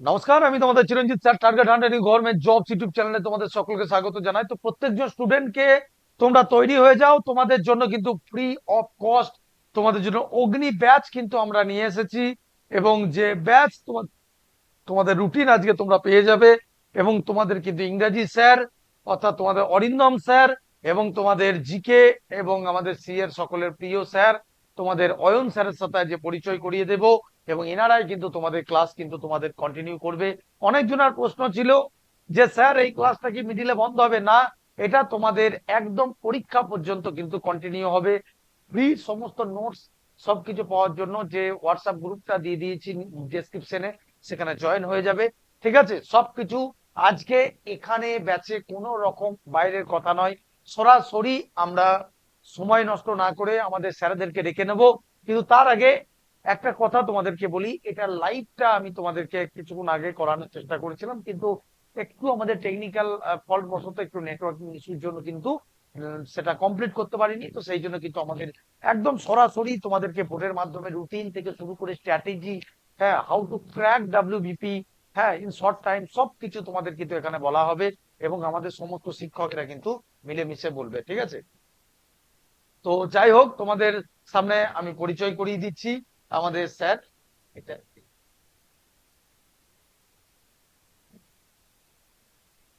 নমস্কার, আমি তোমাদের Chiranjit sir, target hundred government jobs YouTube চ্যানেলে তোমাদের সকলকে স্বাগত জানাই। তো প্রত্যেকজন স্টুডেন্টকে তোমরা তৈরি হয়ে যাও, তোমাদের জন্য কিন্তু ফ্রি অফ কস্ট তোমাদের জন্য অগ্নি ব্যাচ কিন্তু আমরা নিয়ে এসেছি এবং যে ব্যাচ তোমাদের রুটিন আজকে তোমরা পেয়ে যাবে এবং তোমাদের কিন্তু ইংরাজি স্যার, অর্থাৎ তোমাদের অরিন্দম স্যার এবং তোমাদের জিকে এবং আমাদের সি এর সকলের প্রিয় স্যার, তোমাদের অয়ন স্যারের সাথে যে পরিচয় করিয়ে দেব। এবং এনারাই কিন্তু তোমাদের ক্লাস কিন্তু তোমাদের কন্টিনিউ করবে। অনেকজনের প্রশ্ন ছিল যে, স্যার, এই ক্লাসটা কি মিডিলে বন্ধ হবে? না, এটা তোমাদের একদম পরীক্ষা পর্যন্ত কিন্তু কন্টিনিউ হবে। ফ্রি সমস্ত নোটস সবকিছু পাওয়ার জন্য যে হোয়াটসঅ্যাপ গ্রুপটা দিয়ে দিয়েছি ডেসক্রিপশনে সেখানে জয়েন হয়ে যাবে। ঠিক আছে? সবকিছু আজকে এখানে ব্যাচে কোনো রকম বাইরের কথা নয়। সরাসরি আমরা সময় নষ্ট না করে আমাদের স্যারদেরকে ডেকে নেব। কিন্তু তার আগে একটা কথা তোমাদেরকে বলি, এটা লাইভটা আমি তোমাদেরকে কিছুক্ষণ আগে করানোর চেষ্টা করেছিলাম, কিন্তু একটু আমাদের টেকনিক্যাল ফল্ট বশত একটু নেটওয়ার্কিং ইস্যুর জন্য কিন্তু সেটা কমপ্লিট করতে পারিনি। তো সেই জন্য কিন্তু আমাদের একদম সরাসরি তোমাদেরকে বোর্ডের মাধ্যমে রুটিন থেকে শুরু করে স্ট্র্যাটেজি হ্যাঁ হাউ টু ক্র্যাক ডাব্লিউবিপি হ্যাঁ ইন শর্ট টাইম সবকিছু তোমাদের কিন্তু এখানে বলা হবে এবং আমাদের সমস্ত শিক্ষকেরা কিন্তু মিলেমিশে বলবে, ঠিক আছে? তো যাই হোক, তোমাদের সামনে আমি পরিচয় করিয়ে দিচ্ছি। আমাদের স্যার এটা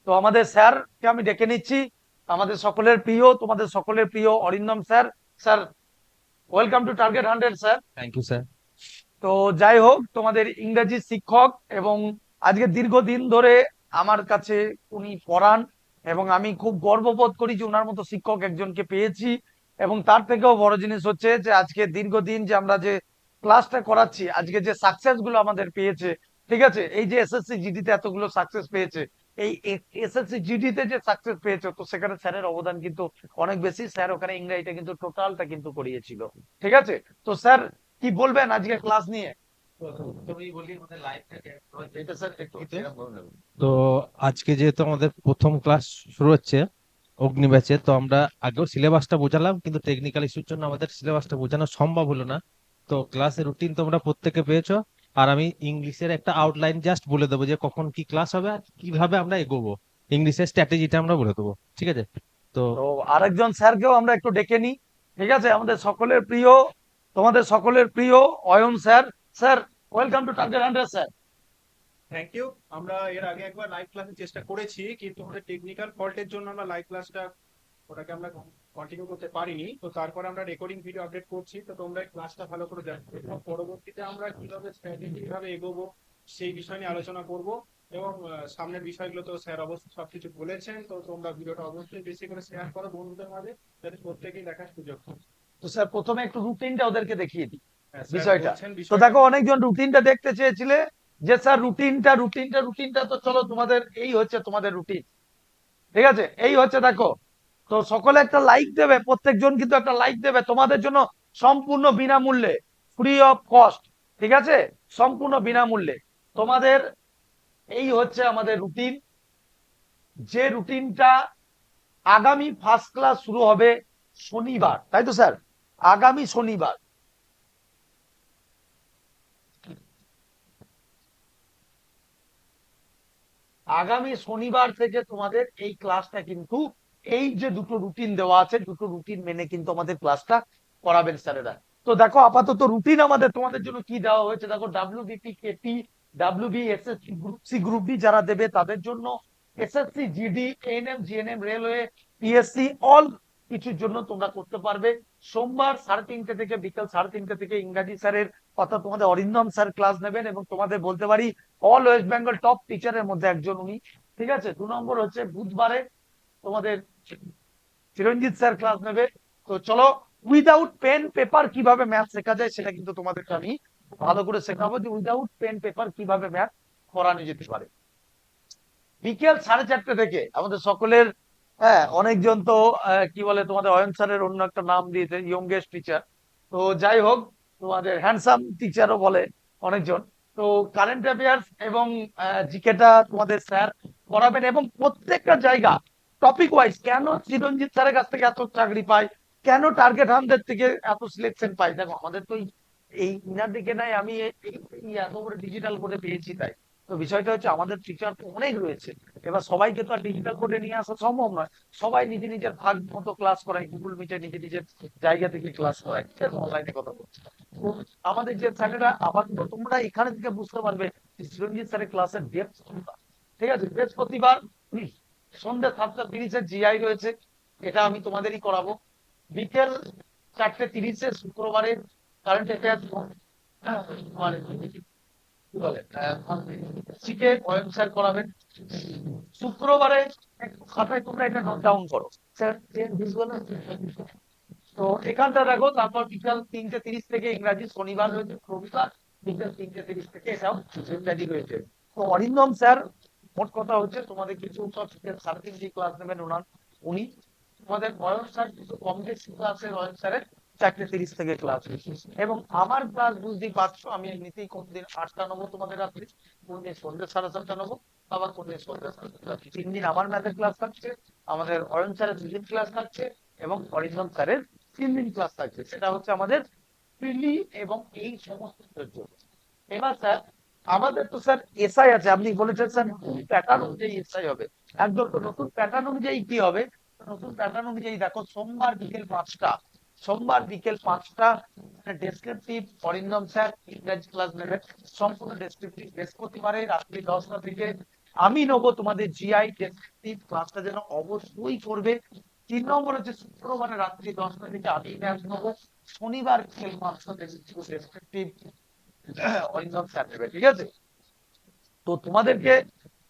তো আমাদের স্যারকে আমি ডেকে নিচ্ছি। আমাদের সকলের প্রিয় তোমাদের সকলের প্রিয় Arindam sir. Sir welcome to target hundred sir. Thank you sir তো যাই হোক তোমাদের ইংরেজি শিক্ষক এবং আজকে দীর্ঘদিন ধরে আমার কাছে উনি পড়ান এবং আমি খুব গর্ববোধ করি যে ওনার মতো শিক্ষক একজনকে পেয়েছি। এবং তার থেকেও বড় জিনিস হচ্ছে যে আজকে দীর্ঘদিন যে আমরা যে ক্লাসটা করাচ্ছি, আজকে যে সাকসেসগুলো আমাদের পেয়েছে, ঠিক আছে? এই যে এসএসসি জিডিতে এতগুলো সাকসেস পেয়েছে, এই এসএসসি জিডিতে যে সাকসেস পেয়েছে, তো সেখানে স্যারের অবদান কিন্তু অনেক বেশি। স্যার ওখানে ইংরেজিটা কিন্তু টোটালটা কিন্তু করিয়েছিল, ঠিক আছে? তো স্যার, কি বলবেন আজকে ক্লাস নিয়ে? তো আজকে যেহেতু আমাদের প্রথম ক্লাস শুরু হচ্ছে অগ্নি ব্যাচে তো আমরা আগেও সিলেবাসটা বোঝালাম, কিন্তু টেকনিক্যাল ইস্যুর জন্য আমাদের সিলেবাসটা বোঝানো সম্ভব হলো না। তো ক্লাসের রুটিন তোমরা প্রত্যেকে পেয়েছ। আর আমি ইংলিশের একটা আউটলাইন জাস্ট বলে দেবো যে কখন কি ক্লাস হবে আর কীভাবে আমরা এগোবো। ইংলিশের স্ট্র্যাটেজিটা আমরা বলে দেবো ঠিক আছে? তো তো আরেকজন স্যারকেও আমরা একটু ডেকে নিই ঠিক আছে? আমাদের সকলের প্রিয় তোমাদের সকলের প্রিয় Ayan sir. Sir welcome to target hundred sir thank you আমরা এর আগে একবার লাইভ ক্লাসের চেষ্টা করেছি কিন্তু আমাদের টেকনিক্যাল ফল্টের জন্য আমরা লাইভ ক্লাসটা ওটাকে আমরা কন্টিনিউ করতে পারিনি। তো তারপর আমরা রেকর্ডিং ভিডিও আপডেট করছি। তো তোমরা ক্লাসটা ভালো করে দেখো। এবং পরবর্তীতে আমরা কীভাবে স্ট্র্যাটেজি কীভাবে এগোবো সেই বিষয় নিয়ে আলোচনা করব। এবং সামনের বিষয়গুলো তো স্যার অবশ্যই সবকিছু বলেছেন। তো তোমরা ভিডিওটা অবশ্যই বেশি করে শেয়ার করো বন্ধুদের মাঝে যাতে প্রত্যেকেই দেখার সুযোগ। তো স্যার প্রথমে একটু রুটিনটা ওদেরকে দেখিয়ে দিই হ্যাঁ, বিষয়টা। তো দেখো অনেকজন রুটিনটা দেখতে চেয়েছিলে যে স্যার রুটিনটা রুটিনটা রুটিনটা তো চলো তোমাদের এই হচ্ছে তোমাদের রুটিন ঠিক আছে? এই হচ্ছে দেখো তো সকলে একটা লাইক দেবে, প্রত্যেকজন কিন্তু একটা লাইক দেবে, তোমাদের জন্য সম্পূর্ণ বিনামূল্যে ফ্রি অফ কস্ট ঠিক আছে? সম্পূর্ণ বিনামূল্যে। তোমাদের এই হচ্ছে আমাদের রুটিন যে রুটিনটা আগামী ফার্স্ট ক্লাস শুরু হবে শনিবার, তাই তো স্যার আগামী শনিবার। আগামী শনিবার থেকে তোমাদের এই ক্লাসটা কিন্তু এই যে দুটো রুটিন দেওয়া আছে, দুটো রুটিন মেনে কিন্তু আমাদের ক্লাসটা করাবেন স্যারেরা। তো দেখো, আপাতত রুটিন আমাদের তোমাদের জন্য কি দেওয়া হয়েছে? দেখো WBP KT WB group C group B যারা দেবে তাদের জন্য SSC GD ANM GNM railway PSC all কিছুর জন্য তোমরা করতে পারবে। সোমবার সাড়ে তিনটে থেকে বিকেল সাড়ে তিনটে থেকে ইংরাজি স্যারের অর্থাৎ তোমাদের অরিন্দম স্যার ক্লাস নেবেন এবং তোমাদের বলতে পারি অল ওয়েস্ট বেঙ্গল টপ টিচারের মধ্যে একজন উনি। ঠিক আছে? দু নম্বর হচ্ছে বুধবারে তোমাদের চিরঞ্জিত স্যার ক্লাস নেবে। তো চলো উইদাউট পেন পেপার কীভাবে ম্যাথ শেখা যায় সেটা কিন্তু তোমাদেরকে আমি ভালো করে শেখাবো যে উইদাউট পেন পেপার কীভাবে ম্যাথ করানো যেতে পারে। বিকেল সাড়ে চারটে থেকে আমাদের সকলের হ্যাঁ অনেকজন তো কি বলে তোমাদের অয়ন স্যারের অন্য একটা নাম দিয়েছে ইয়ংগেস্ট টিচার তো যাই হোক, তোমাদের হ্যান্ডসাম টিচারও বলে অনেকজন। তো কারেন্ট অ্যাফেয়ার্স এবং জিকেটা তোমাদের স্যার করাবেন এবং প্রত্যেকটা জায়গা টপিক ওয়াইজ কেন চিরঞ্জিত স্যারের কাছ থেকে এত চাকরি পায়? কেন টার্গেট হামদের থেকে এত সিলেকশন পাই দেখো, আমাদের তো এই- ইনার দিকে নাই, আমি এত বড় ডিজিটাল করে পেয়েছি তাই। তো বিষয়টা হচ্ছে আমাদের টিচার তো অনেক রয়েছে। এবার সবাইকে তো আর ডিজিটাল কোডে নিয়ে আসা সম্ভব নয়। সবাই নিজে নিজের ভাগ মতো ক্লাস করায় গুগল মিটে নিজে নিজের জায়গা থেকে ক্লাস করায় অনলাইনে কথা বলছে। আমাদের যে স্যারেরা আপাতত তোমরা এখানে থেকে বুঝতে পারবে চিরঞ্জিত স্যারের ক্লাসের ডেপথ ঠিক আছে? বৃহস্পতিবার সন্ধ্যে সাতটা তিরিশে জিআই রয়েছে, এটা আমি তোমাদেরই করাবো। বিকেল চারটে তিরিশে শুক্রবারে কারেন্ট মানে স্যার করাবেন। শুক্রবারে খাতায় তোমরা এটা নোট ডাউন করো। স্যার তো এখানটা দেখো, তারপর বিকাল তিনটে তিরিশ থেকে ইংরাজি শনিবার রয়েছে রবিবার বিকাল তিনটে তিরিশ থেকে এটাও ইংরাজি রয়েছে তো অরিন্দম স্যার মোট কথা হচ্ছে তোমাদের কিছু সব সাড়ে ক্লাস নেবেন ওনার, উনি। তোমাদের অয়ন স্যার কিছু কমপ্লেক্স ক্লাসের অয়ন স্যারের চারটে তিরিশ থেকে ক্লাস এবং আমার ক্লাস বুঝতেই পারছ, আমি এমনিতেই কোনদিন আটটা নেব তোমাদের রাত্রি, কোনদিন সন্ধ্যে সাড়ে সাতটা নেব, আবার কোনদিন সন্ধ্যে সাড়ে তিন দিন আমার ম্যাথের ক্লাস থাকছে, আমাদের অয়ন স্যারের দুদিন ক্লাস থাকছে, এবং অরিন্দম স্যারের তিন দিন ক্লাস থাকছে। সেটা হচ্ছে আমাদের প্রিলি এবং এই সমস্ত এবার স্যার আমাদের তো স্যার এসআই আছে, আপনি বলেছেন স্যার নতুন প্যাটার্ন অনুযায়ী এসআই হবে। একদম তো নতুন প্যাটার্ন অনুযায়ী কি হবে? নতুন প্যাটার্ন অনুযায়ী দেখো, সোমবার বিকেল পাঁচটা, সোমবার বিকেল পাঁচটা ডেসক্রিপটিভ অরিন্দম স্যার ইংরেজি ক্লাস নেবেন সম্পূর্ণ ডেসক্রিপটিভ বৃহস্পতিবারে রাত্রি দশটা থেকে আমি নেব তোমাদের জিআই ডেসক্রিপটিভ ক্লাসটা যেন অবশ্যই করবে। তিন নম্বর হচ্ছে শুক্রবারে রাত্রি দশটা থেকে আমি ম্যাচ নেব। শনিবার বিকেল পাঁচটা ডেসক্রিপটিভ অরিন্দম স্যার নেবে ঠিক আছে? তো তোমাদেরকে,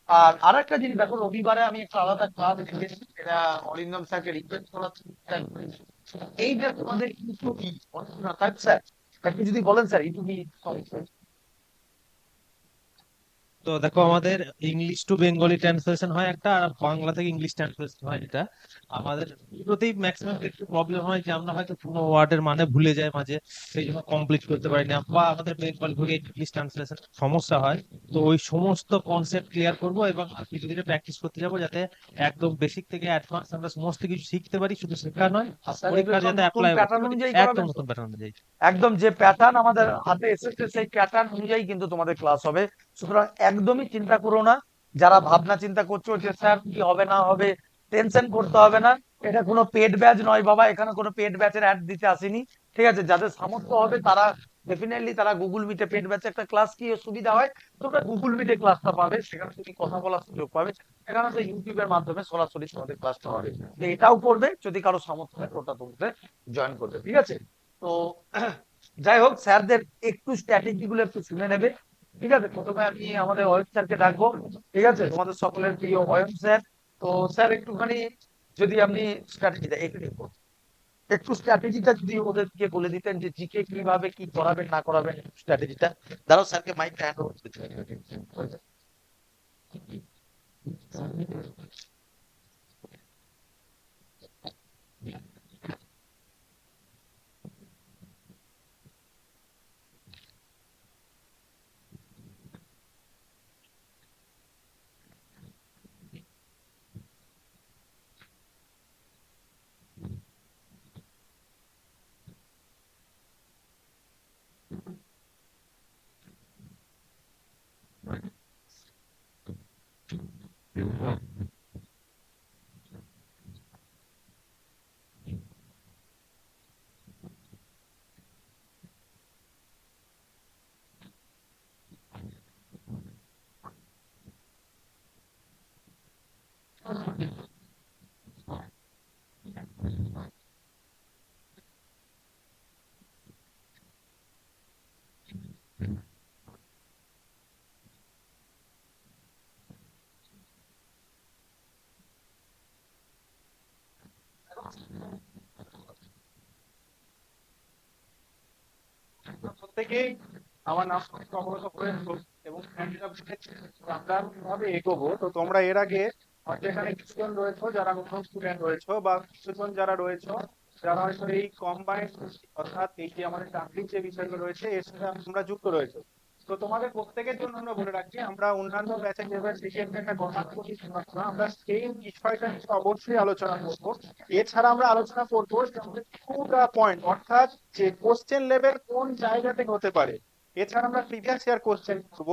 আর আরেকটা জিনিস দেখো, রবিবারে আমি একটা আলাদা ক্লাস রেখেছি এটা অরিন্দম স্যারকে রিকোয়েস্ট করা এই যে তোমাদের ইউটিউবই তাই স্যার? একটু যদি বলেন স্যার ইউটিউবই তো দেখো আমাদের ইংলিশ টু বেঙ্গলি ট্রান্সলেশন হয় একটা আর বাংলা থেকে ইংলিশ ট্রান্সলেশন হয় এটা। আমাদের দুটোতেই ম্যাক্সিমাম একটু প্রবলেম হয় যে আমরা হয়তো কোনো ওয়ার্ডের মানে ভুলে যাই মাঝে সেই জন্য কমপ্লিট করতে পারি না বা আমাদের বেঙ্গলি থেকে ইংলিশ ট্রান্সলেশন সমস্যা হয়। তো ওই সমস্ত কনসেপ্ট ক্লিয়ার করব এবং কিছু দিনে প্র্যাকটিস করতে যাব যাতে একদম বেসিক থেকে অ্যাডভান্স আমরা সমস্ত কিছু শিখতে পারি শুধু শেখা নয় পরীক্ষা যাতে অ্যাপ্লাই একদম নতুন প্যাটার্ন অনুযায়ী। একদম যে প্যাটার্ন আমাদের হাতে এসেছে সেই প্যাটার্ন অনুযায়ী কিন্তু তোমাদের ক্লাস হবে। সুতরাং একদমই চিন্তা করো না। যারা ভাবনা চিন্তা করছ যে স্যার, কি হবে, না হবে টেনশন করতে হবে না। এটা কোনো পেড ব্যাচ নয় বাবা, এখানে কোনো পেড ব্যাচের অ্যাড দিতে আসেনি। ঠিক আছে, যাদের সামর্থ্য হবে, তারা ডেফিনেটলি তারা গুগল মিটে পেড ব্যাচে একটা ক্লাস কি সুবিধা হয়। তোমরা গুগল মিটে ক্লাসটা পাবে, সেখানে তুমি কথা বলার সুযোগ পাবে। সেখানে তো ইউটিউবের মাধ্যমে সরাসরি তোমাদের ক্লাসটা হবে। এটাও করবে, যদি কারও সামর্থ্য হয়, ওটা তোমাদের জয়েন করবে, ঠিক আছে? তো, যাই হোক, স্যারদের একটু স্ট্র্যাটেজি গুলো একটু শুনে নেবে। ঠিক আছে, প্রথমে আমি আমাদের অয়ন স্যারকে ডাকবো, ঠিক আছে? তোমাদের সকলের প্রিয় অয়ন স্যার। তো স্যার, একটুখানি যদি আপনি স্ট্র্যাটেজিটা একটু একটু স্ট্র্যাটেজিটা যদি ওদেরকে বলে দিতেন যে জিকে কীভাবে কি করাবেন, না করাবেন স্ট্র্যাটেজিটা দাঁড়াও, স্যারকে মাইকটা হ্যান্ড ওভার করতে প্রত্যেকেই আমার নাম অবগত করে এবং আমরা কীভাবে এগোবো, তো তোমরা এর আগে হয়তো এখানে কিছুজন রয়েছে যারা নতুন স্টুডেন্ট রয়েছে বা কিছুজন যারা রয়েছে, যারা হয়তো এই কম্বাইন্ড অর্থাৎ এই যে আমাদের চাকরির যে বিষয়গুলো রয়েছে, এর সাথে তোমরা যুক্ত রয়েছে। তো তোমাদের প্রত্যেকের জন্য আমরা বলে রাখছি, আমরা অন্যান্য ব্যাচে যেভাবে শিখে একটা কথা বলি আমরা সেই বিষয়টা নিয়ে অবশ্যই আলোচনা করব। এছাড়া আমরা আলোচনা করব টু দা পয়েন্ট অর্থাৎ যে কোশ্চেন লেভেল কোন জায়গা থেকে হতে পারে। এছাড়া আমরা প্রিভিয়াস ইয়ার কোশ্চেন করব,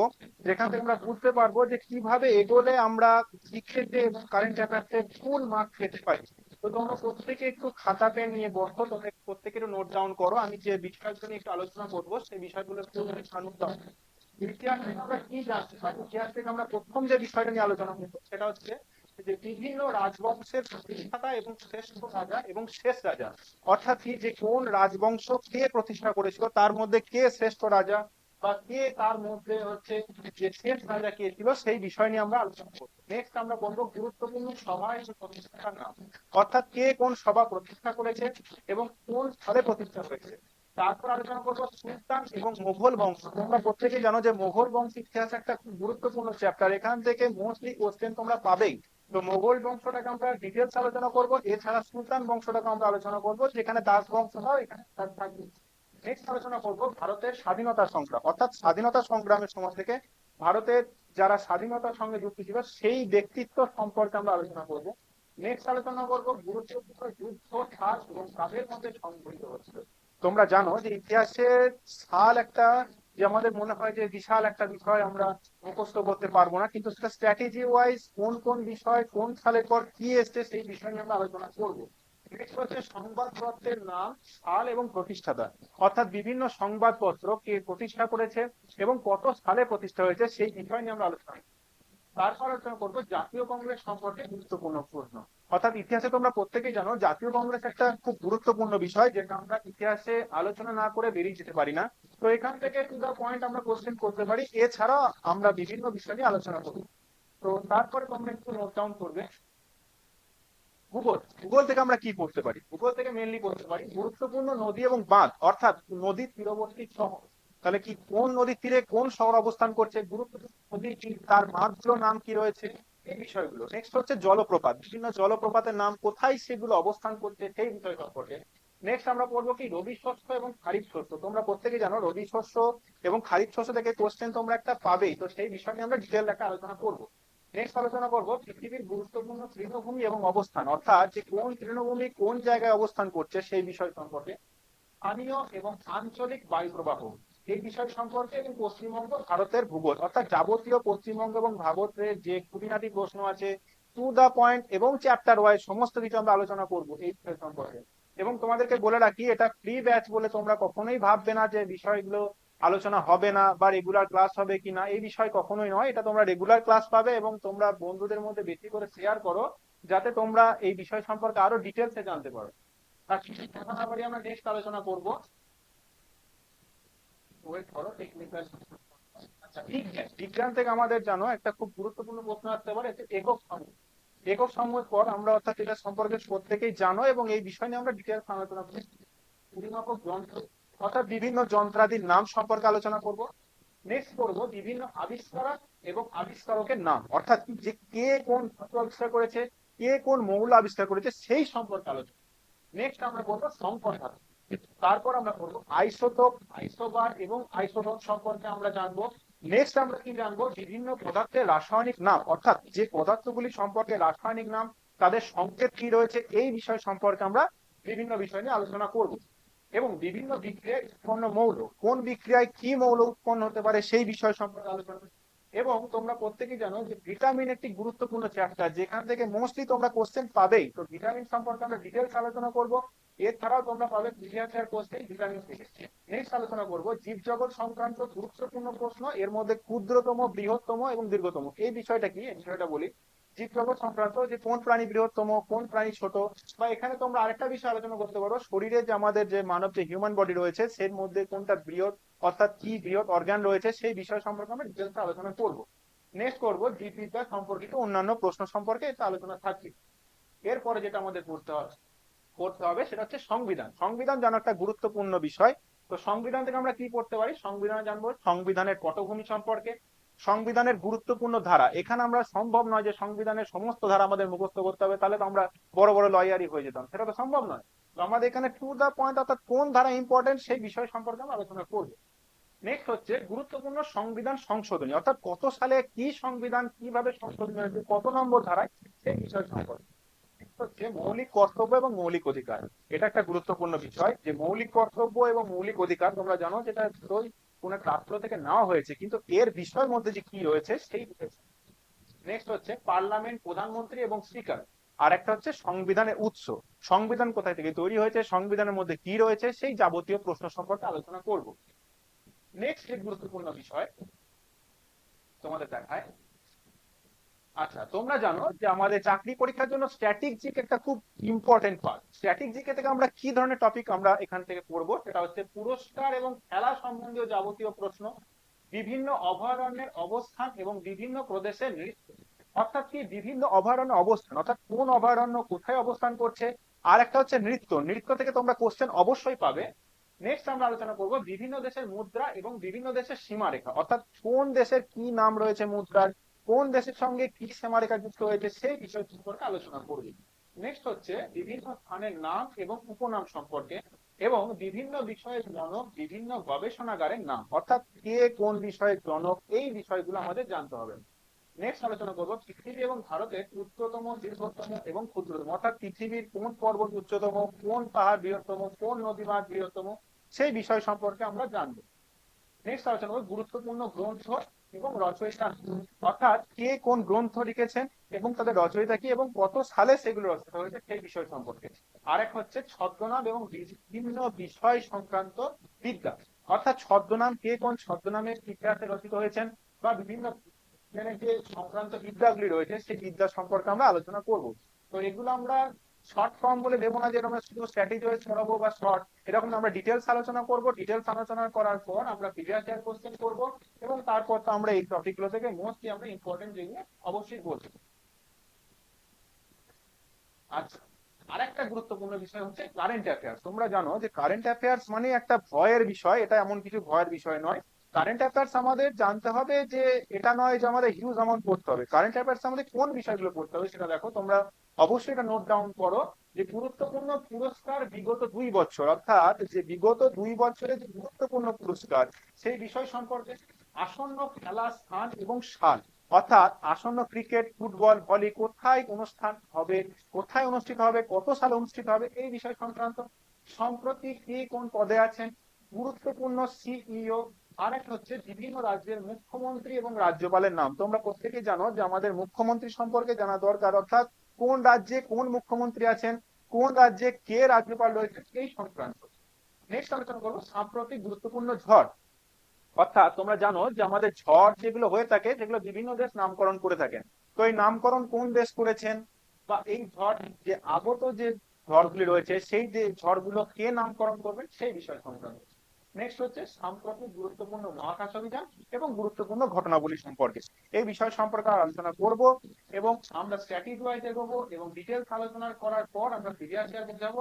যেখান থেকে আমরা বুঝতে পারব যে কীভাবে এগোলে আমরা শিক্ষেতে এবং কারেন্ট অ্যাফেয়ার্সে ফুল মার্ক পেতে পারি। তো তোমরা প্রত্যেকে একটু খাতা, পেন নিয়ে বসো, তোমরা প্রত্যেকে একটু নোট ডাউন করো। আমি যে বিষয়গুলো নিয়ে একটু আলোচনা করব, সেই বিষয়গুলো একটু নোট ডাউন ইতিহাস থেকে আমরা কি জানতে পারি? ইতিহাস থেকে আমরা প্রথম যে বিষয়টা নিয়ে আলোচনা করব, সেটা হচ্ছে যে বিভিন্ন রাজবংশের প্রতিষ্ঠাতা এবং শ্রেষ্ঠ রাজা এবং শেষ রাজা। অর্থাৎ যে কোন রাজবংশ কে প্রতিষ্ঠা করেছিল, তার মধ্যে কে শ্রেষ্ঠ রাজা? বা কে তার মধ্যে হচ্ছে যে শেষ রাজা কে ছিল সেই বিষয় নিয়ে আমরা আলোচনা করব। নেক্সট আমরা বলব গুরুত্বপূর্ণ সভা এবং প্রতিষ্ঠাতার নাম, অর্থাৎ কে কোন সভা প্রতিষ্ঠা করেছে এবং কোন সালে প্রতিষ্ঠা হয়েছে। তারপর আলোচনা করব সুলতান এবং মোগল বংশ। তোমরা প্রত্যেকেই জানো যে মোগল বংশ ইতিহাস একটা খুব গুরুত্বপূর্ণ চ্যাপ্টার এখান থেকে মোস্টলি কোশ্চেন তোমরা পাবেই। তো মোগল বংশটাকে আমরা ডিটেলস আলোচনা করব, এছাড়া সুলতান বংশটাকে আমরা আলোচনা করব, যেখানে দাস বংশ হয়, এখানে থাকবে। নেক্সট আলোচনা করব ভারতের স্বাধীনতা সংগ্রাম। অর্থাৎ স্বাধীনতা সংগ্রামের সময় থেকে ভারতের যারা স্বাধীনতার সঙ্গে যুক্ত ছিল, সেই ব্যক্তিত্ব সম্পর্কে আমরা আলোচনা করব। নেক্সট আলোচনা করব গুরুত্বপূর্ণ যুদ্ধ সাল এবং কাদের মধ্যে সংঘটিত হচ্ছিল তোমরা জানো যে ইতিহাসের সাল একটা, যে আমাদের মনে হয় যে বিশাল একটা বিষয় আমরা মুখস্থ করতে পারব না, কিন্তু সেটা স্ট্র্যাটেজি ওয়াইজ কোন কোন বিষয়, কোন সালের পর কি এসছে, সেই বিষয় নিয়ে আমরা আলোচনা করব। নেক্সট হচ্ছে সংবাদপত্রের নাম, সাল এবং প্রতিষ্ঠাতা। অর্থাৎ বিভিন্ন সংবাদপত্র কে প্রতিষ্ঠা করেছে এবং কত সালে প্রতিষ্ঠা হয়েছে সেই বিষয় নিয়ে আমরা আলোচনা। তারপর আলোচনা করব জাতীয় কংগ্রেস সম্পর্কে গুরুত্বপূর্ণ প্রশ্ন। অর্থাৎ ইতিহাসে তোমরা প্রত্যেকেই জানো, জাতীয় কংগ্রেস একটা খুব গুরুত্বপূর্ণ বিষয় যেটা আমরা ইতিহাসে আলোচনা না করে বেরিয়ে যেতে পারি না। তো এখান থেকে টু দা পয়েন্ট আমরা কোশ্চেন করতে পারি এছাড়া আমরা বিভিন্ন বিষয় নিয়ে আলোচনা করব। তো তারপরে তোমরা একটু নোট ডাউন করবে। ভূগোল ভূগোল থেকে আমরা কি পড়তে পারি? ভূগোল থেকে মেনলি পড়তে পারি গুরুত্বপূর্ণ নদী এবং বাঁধ, অর্থাৎ নদীর তীরবর্তী শহর। তাহলে কি কোন নদীর তীরে কোন শহর অবস্থান করছে? গুরুত্বপূর্ণ নদী কি তার বাঁধগুলোর নাম কি রয়েছে? এই বিষয়গুলো। নেক্সট হচ্ছে জলপ্রপাত। বিভিন্ন জলপ্রপাতের নাম কোথায় সেগুলো অবস্থান করছে সেই বিষয় সম্পর্কে নেক্সট আমরা পড়ব কি রবি শস্য এবং খারিফ শস্য। তোমরা প্রত্যেকে জানো রবি শস্য এবং খারিফ শস্য থেকে কোশ্চেন তোমরা একটা পাবেই। তো সেই বিষয় নিয়ে আমরা ডিটেল একটা আলোচনা করব। নেক্সট আলোচনা করব পৃথিবীর গুরুত্বপূর্ণ তৃণভূমি এবং অবস্থান। অর্থাৎ যে কোন তৃণভূমি কোন জায়গায় অবস্থান করছে সেই বিষয় সম্পর্কে স্থানীয় এবং আঞ্চলিক বায়ু প্রবাহ এই বিষয় সম্পর্কে এবং পশ্চিমবঙ্গ, ভারতের ভূগোল। অর্থাৎ যাবতীয় পশ্চিমবঙ্গ এবং ভারতের যে খুঁটিনাটি প্রশ্ন আছে টু দা পয়েন্ট এবং চ্যাপ্টার ওয়াইজ সমস্ত কিছু আমরা আলোচনা করব এই বিষয় সম্পর্কে। এবং তোমাদেরকে বলে রাখি, এটা ফ্রি ব্যাচ বলে তোমরা কখনোই ভাববে না যে বিষয়গুলো আলোচনা হবে না বা রেগুলার ক্লাস হবে কিনা, এই বিষয় কখনোই নয়। এটা তোমরা রেগুলার ক্লাস পাবে এবং তোমরা বন্ধুদের মধ্যে বেশি করে শেয়ার করো, যাতে তোমরা এই বিষয় সম্পর্কে আরও ডিটেলসে জানতে পারো। না আমরা নেক্সট আলোচনা আচ্ছা বিজ্ঞান। থেকে আমাদের জানো, একটা খুব গুরুত্বপূর্ণ প্রশ্ন আসতে পারে একক সমূহ একক পর আমরা অর্থাৎ এটা সম্পর্কে প্রত্যেকেই জানো এবং এই বিষয় নিয়ে আমরা ডিটেলস আলোচনা করি। পরিমাপক যন্ত্র অর্থাৎ বিভিন্ন যন্ত্রাদির নাম সম্পর্কে আলোচনা করব। নেক্সট করব বিভিন্ন আবিষ্কারক এবং আবিষ্কারকের নাম। অর্থাৎ যে কে কোন ধাতু আবিষ্কার করেছে, কে কোন মৌল আবিষ্কার করেছে, সেই সম্পর্কে আলোচনা। নেক্সট আমরা করব সংকর ধাতু। তারপর আমরা করব আইসোটোপ, আইসোবার এবং আইসোটোপ সম্পর্কে আমরা জানব। নেক্সট আমরা কি জানব? বিভিন্ন পদার্থের রাসায়নিক নাম। অর্থাৎ যে পদার্থগুলি সম্পর্কে রাসায়নিক নাম, তাদের সংকেত কি রয়েছে, এই বিষয় সম্পর্কে আমরা বিভিন্ন বিষয় নিয়ে আলোচনা করব। এবং বিভিন্ন বিক্রিয়ায় উৎপন্ন মৌল। কোন বিক্রিয়ায় কি মৌল উৎপন্ন হতে পারে সেই বিষয় সম্পর্কে আলোচনা। এবং তোমরা প্রত্যেকেই জানো যে ভিটামিন একটি গুরুত্বপূর্ণ চ্যাপ্টার যেখান থেকে মোস্টলি তোমরা কোশ্চেন পাবেই। তো ভিটামিন সম্পর্কে আমরা ডিটেলস আলোচনা করব। এছাড়াও তোমরা পাবে ইয়ার কোশ্চেন ভিটামিন থেকে নেক্সট আলোচনা করব, জীবজগৎ সংক্রান্ত গুরুত্বপূর্ণ প্রশ্ন, এর মধ্যে ক্ষুদ্রতম, বৃহত্তম এবং দীর্ঘতম। এই বিষয়টা কি? এই বিষয়টা বলি। জীবজগৎ সংক্রান্ত, যে কোন প্রাণী বৃহত্তম, কোন প্রাণী ছোট, বা এখানে তোমরা আরেকটা বিষয় আলোচনা করতে পারো। শরীরে যে আমাদের যে মানব যে হিউম্যান বডি রয়েছে, সের মধ্যে কোনটা বৃহৎ, অর্থাৎ কি বৃহৎ অর্গান রয়েছে, সেই বিষয় সম্পর্কে আমরা ডিটেলস আলোচনা করব। নেক্সট করব জীববিদ্যা সম্পর্কিত অন্যান্য প্রশ্ন সম্পর্কে, এটা আলোচনা থাকবে। এরপরে যেটা আমাদের করতে হবে পড়তে হবে সেটা হচ্ছে সংবিধান। সংবিধান জানা একটা গুরুত্বপূর্ণ বিষয়। তো সংবিধান থেকে আমরা কি পড়তে পারি? সংবিধান জানব সংবিধানের পটভূমি সম্পর্কে। সংবিধানের গুরুত্বপূর্ণ ধারা। এখানে আমরা সম্ভব নয় যে সংবিধানের সমস্ত ধারা আমাদের মুখস্থ করতে হবে তাহলে তো আমরা বড় বড় লয়ারই হয়ে যেতাম। সেটা তো সম্ভব নয়। তো আমাদের এখানে টু দা পয়েন্ট অর্থাৎ কোন ধারা ইম্পর্টেন্ট সেই বিষয় সম্পর্কে আমরা আলোচনা করব। নেক্সট হচ্ছে গুরুত্বপূর্ণ সংবিধান সংশোধনী। অর্থাৎ কত সালে কি সংবিধান কীভাবে সংশোধনী হয়েছে কত নম্বর ধারায় সেই বিষয় সম্পর্কে। হচ্ছে মৌলিক কর্তব্য এবং মৌলিক অধিকার। এটা একটা গুরুত্বপূর্ণ বিষয় যে মৌলিক কর্তব্য এবং মৌলিক অধিকার তোমরা জানো যেটা কোনো ক্লাসগুলো থেকে নেওয়া হয়েছে, কিন্তু এর বিষয়ের মধ্যে যে কি রয়েছে সেই নেক্সট হচ্ছে পার্লামেন্ট প্রধানমন্ত্রী এবং স্পিকার। আর একটা হচ্ছে সংবিধানের উৎস। সংবিধান কোথায় থেকে তৈরি হয়েছে, সংবিধানের মধ্যে কি রয়েছে সেই যাবতীয় প্রশ্ন সম্পর্কে আলোচনা করব। নেক্সট গুরুত্বপূর্ণ বিষয় তোমাদের দেখায় আচ্ছা তোমরা জানো যে আমাদের চাকরি পরীক্ষার জন্য স্ট্যাটিক জিকে একটা খুব ইম্পর্টেন্ট পার্ট স্ট্যাটিক জিকে থেকে আমরা কি ধরনের টপিক আমরা এখান থেকে পড়ব, সেটা হচ্ছে পুরস্কার এবং খেলা সম্বন্ধীয় যাবতীয় প্রশ্ন, বিভিন্ন অভয়ারণ্যের অবস্থান এবং বিভিন্ন প্রদেশের নৃত্য অর্থাৎ কি বিভিন্ন অভয়ারণ্য অবস্থান, অর্থাৎ কোন অভয়ারণ্য কোথায় অবস্থান করছে, আর একটা হচ্ছে নৃত্য। নৃত্য থেকে তোমরা কোশ্চেন অবশ্যই পাবে। নেক্সট আমরা আলোচনা করব বিভিন্ন দেশের মুদ্রা এবং বিভিন্ন দেশের সীমারেখা, অর্থাৎ কোন দেশের কি নাম রয়েছে মুদ্রার কোন দেশের সঙ্গে কি সীমারেখা যুক্ত হয়েছে সেই বিষয় সম্পর্কে আলোচনা করব। নেক্সট হচ্ছে বিভিন্ন স্থানের নাম এবং উপনাম সম্পর্কে এবং বিভিন্ন বিষয়ের জনক বিভিন্ন গবেষণাগারের নাম। অর্থাৎ কে কোন বিষয়ের জনক, এই বিষয়গুলো আমাদের জানতে হবে। নেক্সট আলোচনা করব পৃথিবী এবং ভারতের উচ্চতম, দীর্ঘতম এবং ক্ষুদ্রতম। অর্থাৎ পৃথিবীর কোন পর্বত উচ্চতম, কোন পাহাড় বৃহত্তম, কোন নদী মাঠ বৃহত্তম, সেই বিষয় সম্পর্কে আমরা জানব। নেক্সট আলোচনা করব গুরুত্বপূর্ণ গ্রন্থ এবং রচয়িতা। অর্থাৎ কে কোন গ্রন্থ লিখেছেন এবং তাদের রচয়িতা কি এবং কত সালে সেগুলো রচিত হয়েছে সেই বিষয় সম্পর্কে। আরেক হচ্ছে ছদ্মনাম এবং বিভিন্ন বিষয় সংক্রান্ত বিদ্যা। অর্থাৎ ছদ্মনাম, কে কোন ছদ্মনামের ইতিহাসে রচিত হয়েছেন বা বিভিন্ন যে সংক্রান্ত বিদ্যাগুলি রয়েছে, সেই বিদ্যা সম্পর্কে আমরা আলোচনা করব। তো এগুলো আমরা শর্ট ফর্ম বলে দেবো না যে আমরা শুধু স্ট্র্যাটেজি ওয়াইজ পড়াবো বা শর্ট এরকম আমরা ডিটেলস আলোচনা করব। ডিটেলস আলোচনা করার পর আমরা প্রিভিয়াস ইয়ার কোশ্চেন করব এবং তারপর তো আমরা এই টপিকগুলো থেকে মোস্টলি আমরা ইম্পর্টেন্ট যেগুলো অবশ্যই বলব। আচ্ছা আরেকটা গুরুত্বপূর্ণ বিষয় হচ্ছে কারেন্ট অ্যাফেয়ার্স তোমরা জানো যে কারেন্ট অ্যাফেয়ার্স মানে একটা ভয়ের বিষয়, এটা এমন কিছু ভয়ের বিষয় নয়। কারেন্ট অ্যাফেয়ার্স আমাদের জানতে হবে যে এটা নয় যে আমাদের হিউজ অ্যামাউন্ট পড়তে হবে। কারেন্ট অ্যাফেয়ার্স আমাদের কোন বিষয়গুলো পড়তে হবে সেটা দেখো, তোমরা অবশ্যই এটা নোট ডাউন করো যে গুরুত্বপূর্ণ পুরস্কার বিগত দুই বছর, অর্থাৎ যে বিগত দুই বছরের যে গুরুত্বপূর্ণ পুরস্কার, সেই বিষয় সম্পর্কে আসন্ন খেলা স্থান এবং সাল অর্থাৎ আসন্ন ক্রিকেট, ফুটবল ভলি কোথায় অনুষ্ঠান হবে, কোথায় অনুষ্ঠিত হবে, কত সালে অনুষ্ঠিত হবে, এই বিষয় সংক্রান্ত সম্প্রতি কে কোন পদে আছেন? গুরুত্বপূর্ণ সিইও আর একটা হচ্ছে বিভিন্ন রাজ্যের মুখ্যমন্ত্রী এবং রাজ্যপালের নাম। তোমরা প্রত্যেকেই জানো যে আমাদের মুখ্যমন্ত্রী সম্পর্কে জানা দরকার, অর্থাৎ কোন রাজ্যে কোন মুখ্যমন্ত্রী আছেন, কোন রাজ্যে কে রাজ্যপাল রয়েছে এই সংক্রান্ত। নেক্সট আলোচনা করব সাম্প্রতিক গুরুত্বপূর্ণ ঝড়। অর্থাৎ তোমরা জানো যে আমাদের ঝড় যেগুলো হয়ে থাকে সেগুলো বিভিন্ন দেশ নামকরণ করে থাকেন। তো এই নামকরণ কোন দেশ করেছেন বা এই ঝড় যে আগত যে ঝড়গুলি রয়েছে সেই যে ঝড়গুলো কে নামকরণ করবেন সেই বিষয় সংক্রান্ত। নেক্সট হচ্ছে সাম্প্রতিক গুরুত্বপূর্ণ মহাকাশ অভিযান এবং গুরুত্বপূর্ণ ঘটনাবলী সম্পর্কে। এই বিষয় সম্পর্কে আলোচনা করব এবং আমরা স্ট্র্যাটেজি ওয়াইজ এগোবো এবং ডিটেলস আলোচনা করার পর আমরা প্রিভিয়াস ইয়ার যাব।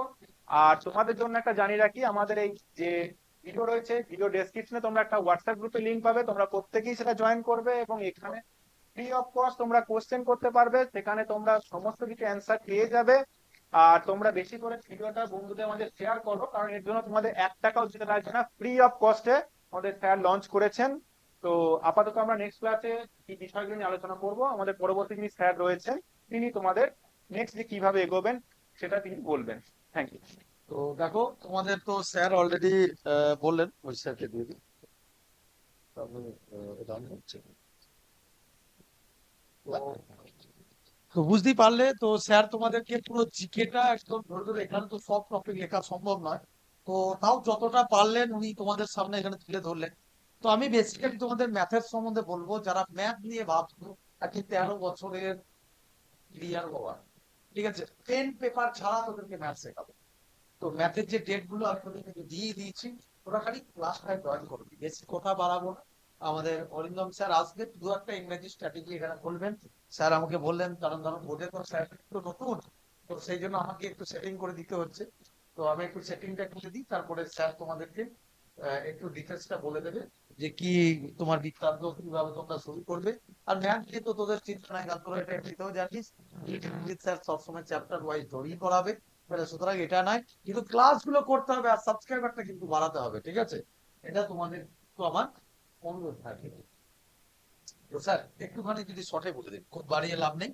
আর তোমাদের জন্য একটা জানিয়ে রাখি, আমাদের এই যে ভিডিও রয়েছে ভিডিও ডেসক্রিপশনে তোমরা একটা হোয়াটসঅ্যাপ গ্রুপে লিংক পাবে, তোমরা প্রত্যেকেই সেটা জয়েন করবে এবং এখানে ফ্রি অফ কস্ট তোমরা কোশ্চেন করতে পারবে, সেখানে তোমরা সমস্ত কিছু অ্যান্সার পেয়ে যাবে। আর তোমরা বেশি করে ভিডিওটা বন্ধুদের মধ্যে শেয়ার করো কারণ এর জন্য তোমাদের এক টাকাও দিতে লাগছে না ফ্রি অফ কস্টে আমাদের স্যার লঞ্চ করেছেন। তো আপাতত আমরা নেক্সট ক্লাসে কি বিষয়গুলো নিয়ে আলোচনা করব আমাদের পরবর্তী যিনি স্যার রয়েছেন তিনি তোমাদের নেক্সট যে কীভাবে এগোবেন সেটা তিনি বলবেন। থ্যাংক ইউ তো দেখো তোমাদের তো স্যার অলরেডি বললেন ওই স্যারকে দিয়ে দিই। তারপরে, এটা হচ্ছে। তো- বুঝতেই পারলে, তো স্যার তোমাদেরকে পুরো জিকেটা একদম ধরে ধরে, এখানে তো সব টপিক লেখা সম্ভব নয়। তো তাও যতটা পারলেন উনি তোমাদের সামনে এখানে তুলে ধরলেন। তো আমি বেসিক্যালি তোমাদের ম্যাথের সম্বন্ধে বলব, যারা ম্যাথ নিয়ে ভাবছ, আজকে তেরো বছরের ক্লিয়ার হওয়া ঠিক আছে? পেন পেপার ছাড়া তোদেরকে ম্যাথ শেখাবো। তো ম্যাথের যে ডেটগুলো আমি তোদেরকে দিয়ে দিয়েছি, ওরা খালি ক্লাস ক্লাসটায় জয়েন করবি। বেশি কথা বাড়াবো না। আমাদের অরিন্দম স্যার আসবে, দু একটা ইংরেজি স্ট্র্যাটেজি এখানে বলবেন। স্যার আমাকে বললেন, কারণ ধরো বোর্ডে তো স্যার একটু নতুন, তো সেই জন্য আমাকে একটু সেটিং করে দিতে হচ্ছে। তো আমি একটু সেটিংটা করে দিই, তারপরে স্যার তোমাদেরকে একটু ডিটেলসটা বলে দেবে যে কি তোমার বৃত্তান্ত কীভাবে তোমরা শুরু করবে। আর ম্যাথ নিয়ে তো তোদের চিন্তা নাই কারণ তোরা এটা এমনিতেও জানিস স্যার সবসময় চ্যাপ্টার ওয়াইজ ধরেই করাবে মানে সুতরাং এটা নয়, কিন্তু ক্লাসগুলো করতে হবে আর সাবস্ক্রাইবারটা কিন্তু বাড়াতে হবে, ঠিক আছে? এটা তোমাদের তো আমার অনুরোধ থাকে স্যার, একটুখানি যদি শর্টে বলে দিন, খুব বাড়িয়ে লাভ নেই।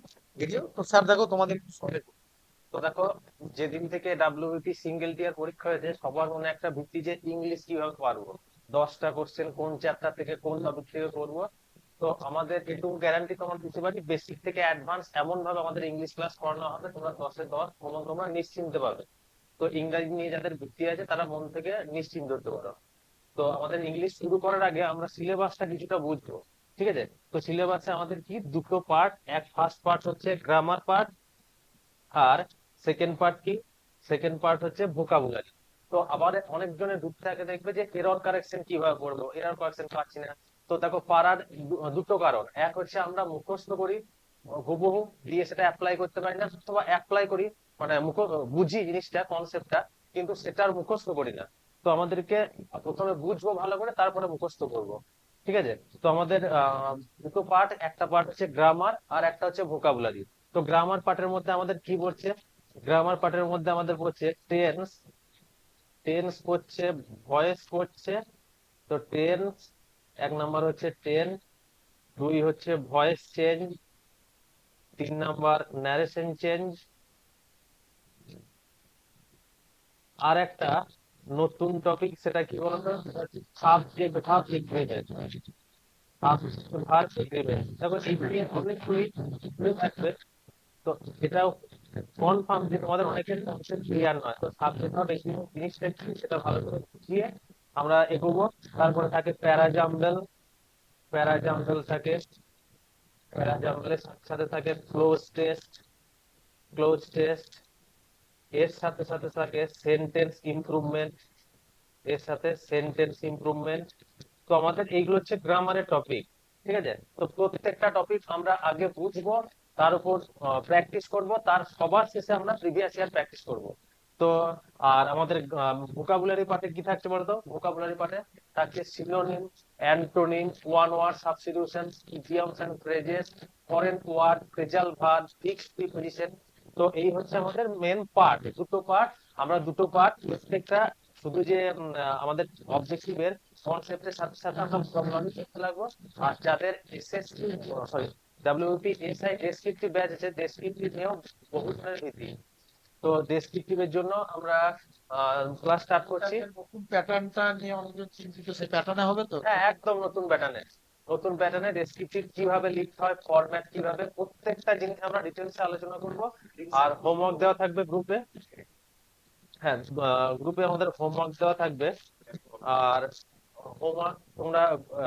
তো স্যার, দেখো, তোমাদের শর্টে তো দেখো, যেদিন থেকে সিঙ্গেল টিয়ার পরীক্ষা হয়েছে, সবার মনে একটা ভিত্তি যে ইংলিশ কীভাবে পারব? দশটা কোশ্চেন কোন চ্যাপ্টার থেকে কোন টপিক থেকে করব? তো আমাদের এটুকু গ্যারান্টি তোমার দিতে পারি বেসিক থেকে অ্যাডভান্স এমন ভাবে আমাদের ইংলিশ ক্লাস করানো হবে, তোমরা দশে দশ এবং তোমরা নিশ্চিন্তে পাবে তো ইংরাজি নিয়ে যাদের ভিত্তি আছে, তারা মন থেকে নিশ্চিন্ত হতে পারো। তো আমাদের ইংলিশ শুরু করার আগে আমরা সিলেবাসটা কিছুটা বুঝব। ঠিক আছে? তো সিলেবাসে আমাদের কি? দুটো পার্ট এক ফার্স্ট পার্ট হচ্ছে গ্রামার পার্ট আর সেকেন্ড পার্ট কি? সেকেন্ড পার্ট হচ্ছে ভোকাবুলারি তো আবার অনেকজনের ডুব থাকে দেখবে যে এরর কারেকশন কীভাবে করব এরর কারেকশন পাচ্ছি না। তো দেখো পারার দুটো কারণ। এক হচ্ছে আমরা মুখস্থ করি, হুবহু দিয়ে সেটা অ্যাপ্লাই করতে পারি না, অথবা অ্যাপ্লাই করি মানে মুখ, বুঝি জিনিসটা কনসেপ্টটা কিন্তু সেটা আর মুখস্থ করি না। তো আমাদেরকে প্রথমে বুঝব ভালো করে, তারপরে মুখস্থ করব। ঠিক আছে? তো আমাদের দুটো পার্ট একটা পার্ট হচ্ছে গ্রামার আর একটা হচ্ছে ভোকাবুলারি তো গ্রামার পার্টের মধ্যে আমাদের কি পড়ছে? গ্রামার পার্টের মধ্যে আমাদের পড়ছে টেন্স টেন্স পড়ছে ভয়েস পড়ছে, তো টেন্স এক নাম্বার হচ্ছে টেন দুই হচ্ছে ভয়েস চেঞ্জ তিন নাম্বার ন্যারেশন চেঞ্জ আর একটা নতুন টপিক সেটা কি বলতো? সাবজেক্ট থাকবে। তো এটাও কনফার্ম যে তোমাদের অনেকের সাবজেক্ট এগ্রিমেন্ট জিনিসটা কি? সেটা ভালো করে আমরা এগোবো। তারপরে থাকে প্যারাজাম্বেল প্যারাজাম্বেল থাকে। প্যারাজাম্বেলের সাথে থাকে ক্লোজ টেস্ট ক্লোজ টেস্ট এর সাথে সাথে থাকে সেন্টেন্স ইমপ্রুভমেন্ট এর সাথে সেন্টেন্স ইমপ্রুভমেন্ট তো আমাদের এইগুলো হচ্ছে গ্রামারের টপিক ঠিক আছে? তো প্রত্যেকটা টপিক আমরা আগে বুঝব, তার উপর প্র্যাকটিস করব, তার সবার শেষে আমরা প্রিভিয়াস ইয়ার প্র্যাকটিস করব। তো, আর আমাদের ভোকাবুলারি পার্টে কি থাকছে বলতো? ভোকাবুলারি পার্টে থাকছে synonym antonym one word substitution idioms and phrases foreign word phrasal verb fixed preposition তো এই হচ্ছে আমাদের মেন পার্ট দুটো পার্ট আমরা দুটো পার্ট প্রত্যেকটা শুধু যে আমাদের অবজেক্টিভের কনসেপ্টের সাথে সাথে আমরা ভোকাবুলারি শিখতে লাগবো। আর যাদের SSC sorry WP SI descriptive batch আছে ডেসক্রিপটিভ নিয়েও বহু ধরনের ভীতি তো ডেসক্রিপটিভের জন্য আমরা ক্লাস স্টার্ট করছি। নতুন প্যাটার্নটা নিয়ে অনেকজন চিন্তিত সেই প্যাটার্নে হবে তো? হ্যাঁ একদম নতুন প্যাটার্নে নতুন প্যাটার্নে ডেসক্রিপটিভ কীভাবে লিখতে হয় ফরম্যাট কীভাবে, প্রত্যেকটা জিনিস আমরা ডিটেলসে আলোচনা করব। আর হোমওয়ার্ক দেওয়া থাকবে গ্রুপে হ্যাঁ গ্রুপে আমাদের হোমওয়ার্ক দেওয়া থাকবে। আর হোমওয়ার্ক তোমরা,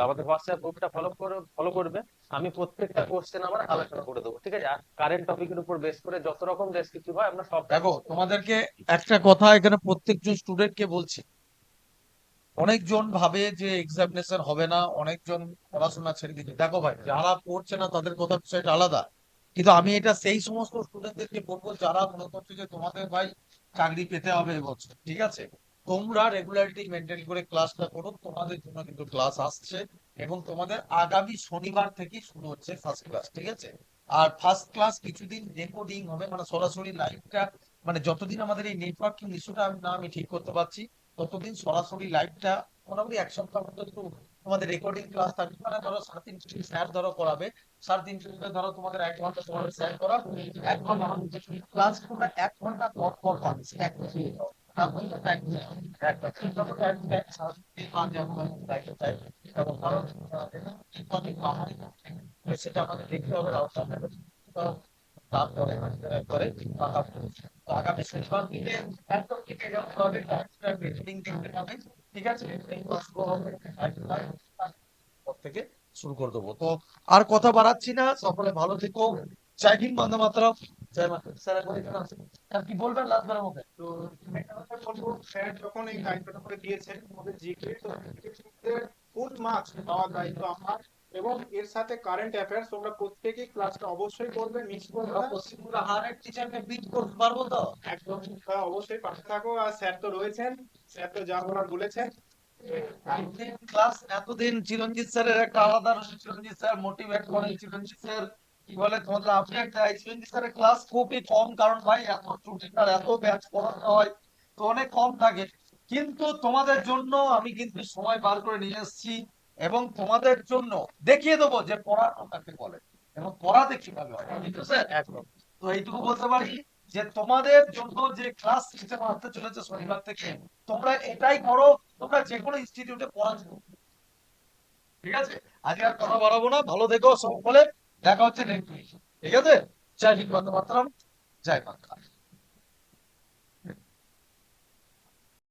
আমাদের হোয়াটসঅ্যাপ গ্রুপটা ফলো করে ফলো করবে। আমি প্রত্যেকটা কোশ্চেন আমার আলোচনা করে দেবো, ঠিক আছে? আর কারেন্ট টপিকের উপর বেস করে যত রকম ডেসক্রিপটিভ হয়, আমরা সব দেখো, তোমাদেরকে একটা কথা এখানে প্রত্যেকজন স্টুডেন্টকে বলছি। অনেকজন ভাবে যে এক্সামিনেশন হবে না, অনেকজন পড়াশোনা ছেড়ে দিচ্ছে। দেখো ভাই, যারা পড়ছে না, তাদের কথা বিষয়টা আলাদা। কিন্তু আমি এটা সেই সমস্ত স্টুডেন্টদেরকে বলব যারা মনে করছে যে তোমাদের ভাই চাকরি পেতে হবে এবছর, ঠিক আছে? তোমরা রেগুলারিটি মেনটেন করে ক্লাসটা করো তোমাদের জন্য কিন্তু ক্লাস আসছে এবং তোমাদের আগামী শনিবার থেকেই শুরু হচ্ছে ফার্স্ট ক্লাস ঠিক আছে? আর ফার্স্ট ক্লাস কিছুদিন রেকর্ডিং হবে মানে সরাসরি লাইভটা মানে যতদিন আমাদের এই নেটওয়ার্কিং ইস্যুটা আমি না, আমি ঠিক করতে পারছি। ততদিন সরাসরি লাইভটা মোটামুটি এক সপ্তাহ একটু তোমাদের রেকর্ডিং ক্লাস থাকবে মানে ধরো সাড়ে তিনশো স্যার ধরো করাবে সাড়ে তিনশো ধরো তোমাদের এক ঘণ্টা তোমাদের স্যার করা এক ঘণ্টা ক্লাস তোমরা এক ঘণ্টা পর পর পাবে এক সেটা আমাদের দেখতে হবে তারপরে করে আগামী শনিবার থেকে একদম থেকে যখন হবে মিটিং দেখতে হবে। ঠিক আছে? শুরু থেকে শুরু করে দেবো। তো আর কথা বাড়াচ্ছি না। সকলে ভালো থেকো। জয় ভীম বন্দে মাতরম। জয় মাতা স্যার। স্যার কি বলবেন লাস্ট বারের মধ্যে? তো একটা কথা বলব স্যার যখন এই দায়িত্বটা করে দিয়েছেন আমাদের জিকে তো পাওয়ার দায়িত্ব আমার এবং এর সাথে কারেন্ট অ্যাফেয়ার্স তোমরা প্রত্যেকেই ক্লাসটা অবশ্যই করবে মিস করবে না। পশ্চিমবঙ্গ হারের টিচারকে বিট করতে পারব তো? একদম তা অবশ্যই পাশে থাকো। আর স্যার তো রয়েছেন। স্যার তো যা বলার বলেছেন। ক্লাস এতদিন চিরঞ্জিত স্যারের একটা আলাদা রয়েছে চিরঞ্জিত স্যার মোটিভেট করে। চিরঞ্জিত স্যার কি বলে তোমাদের আপডেট দেয়? চিরঞ্জিত স্যারের ক্লাস খুবই কম কারণ ভাই এত স্টুডেন্ট আর এত ব্যাচ পড়াতে হয় তো অনেক কম থাকে। কিন্তু তোমাদের জন্য আমি কিন্তু সময় বার করে নিয়ে এসেছি। এবং তোমাদের জন্য দেখিয়ে দেবো যে পড়ানো কাকে বলে এবং পড়াতে কীভাবে হয়। তো এইটুকু বলতে পারি যে তোমাদের জন্য যে ক্লাস সিস্টেম আসতে চলেছে শনিবার থেকে তোমরা এটাই করো তোমরা যে কোনো ইনস্টিটিউটে পড়াশোনা ঠিক আছে? আজকে আর কথা বাড়াবো না। ভালো দেখো সকলে। দেখা হচ্ছে নেক্সট ঠিক আছে? জয় হিন্দ বন্দে মাতরম। জয় বাংলা।